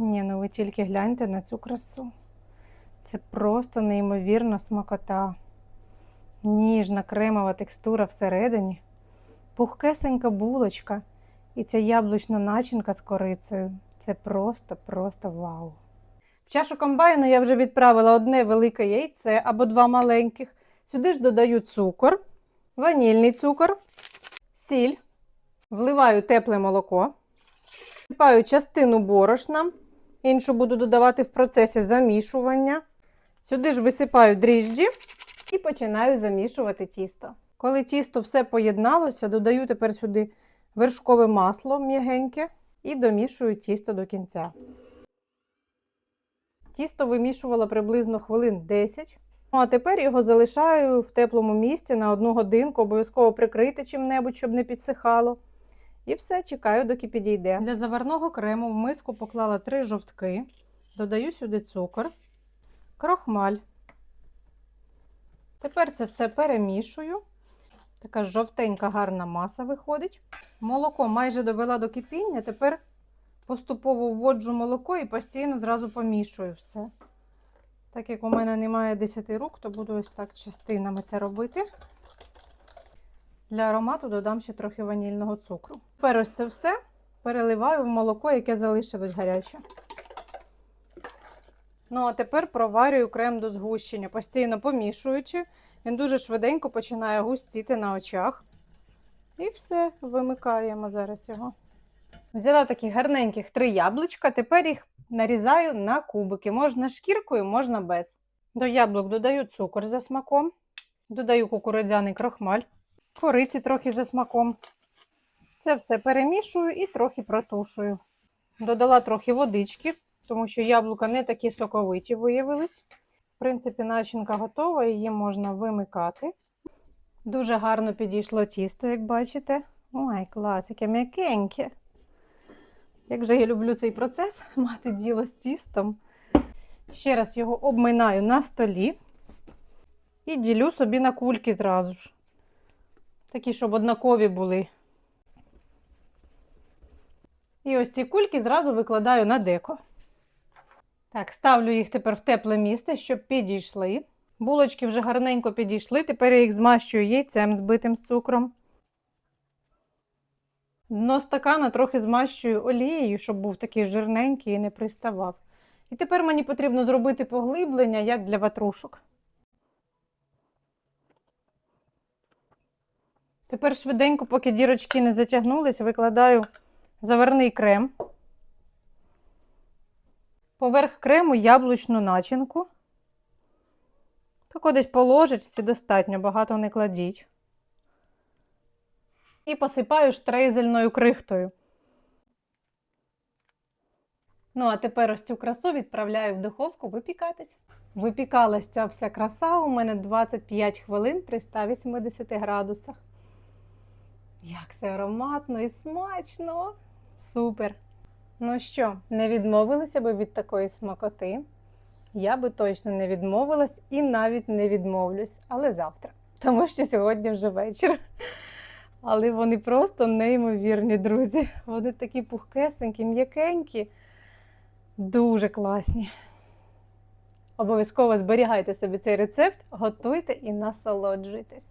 Ні, ну ви тільки гляньте на цю красу. Це просто неймовірна смакота. Ніжна кремова текстура всередині, пухкесенька булочка і ця яблучна начинка з корицею. Це просто-просто вау. В чашу комбайну я вже відправила одне велике яйце або два маленьких. Сюди ж додаю цукор, ванільний цукор, сіль, вливаю тепле молоко, всипаю частину борошна, іншу буду додавати в процесі замішування. Сюди ж висипаю дріжджі і починаю замішувати тісто. Коли тісто все поєдналося, додаю тепер сюди вершкове масло м'ягеньке і домішую тісто до кінця. Тісто вимішувала приблизно хвилин 10. Ну, а тепер його залишаю в теплому місці на одну годинку, обов'язково прикрити чим-небудь, щоб не підсихало. І все, чекаю, доки підійде. Для заварного крему в миску поклала три жовтки, додаю сюди цукор, крохмаль. Тепер це все перемішую. Така жовтенька гарна маса виходить. Молоко майже довела до кипіння. Тепер поступово вводжу молоко і постійно зразу помішую все. Так як у мене немає 10 рук, то буду ось так частинами це робити. Для аромату додам ще трохи ванільного цукру. Тепер ось це все переливаю в молоко, яке залишилось гаряче. Ну, а тепер проварюю крем до згущення, постійно помішуючи. Він дуже швиденько починає густіти на очах. І все, вимикаємо зараз його. Взяла таких гарненьких три яблучка, тепер їх нарізаю на кубики. Можна шкіркою, можна без. До яблук додаю цукор за смаком, додаю кукурудзяний крохмаль, кориці трохи за смаком. Це все перемішую і трохи протушую. Додала трохи водички, тому що яблука не такі соковиті виявились. В принципі, начинка готова, її можна вимикати. Дуже гарно підійшло тісто, як бачите. Ой, клас, яке м'якеньке. Як же я люблю цей процес мати діло з тістом. Ще раз його обминаю на столі і ділю собі на кульки зразу ж. Такі, щоб однакові були. І ось ці кульки зразу викладаю на деко. Так, ставлю їх тепер в тепле місце, щоб підійшли. Булочки вже гарненько підійшли. Тепер я їх змащую яйцем збитим з цукром. Дно стакана трохи змащую олією, щоб був такий жирненький і не приставав. І тепер мені потрібно зробити поглиблення, як для ватрушок. Тепер швиденько, поки дірочки не затягнулись, викладаю заварний крем. Поверх крему яблучну начинку. Так десь по ложечці достатньо, багато не кладіть. І посипаю штрейзельною крихтою. Ну, а тепер ось цю красу відправляю в духовку випікатись. Випікалась ця вся краса у мене 25 хвилин при 180 градусах. Як це ароматно і смачно! Супер! Ну що, не відмовилися би від такої смакоти? Я би точно не відмовилась і навіть не відмовлюсь, але завтра, тому що сьогодні вже вечір. Але вони просто неймовірні, друзі. Вони такі пухкесенькі, м'якенькі, дуже класні. Обов'язково зберігайте собі цей рецепт, готуйте і насолоджуйтесь.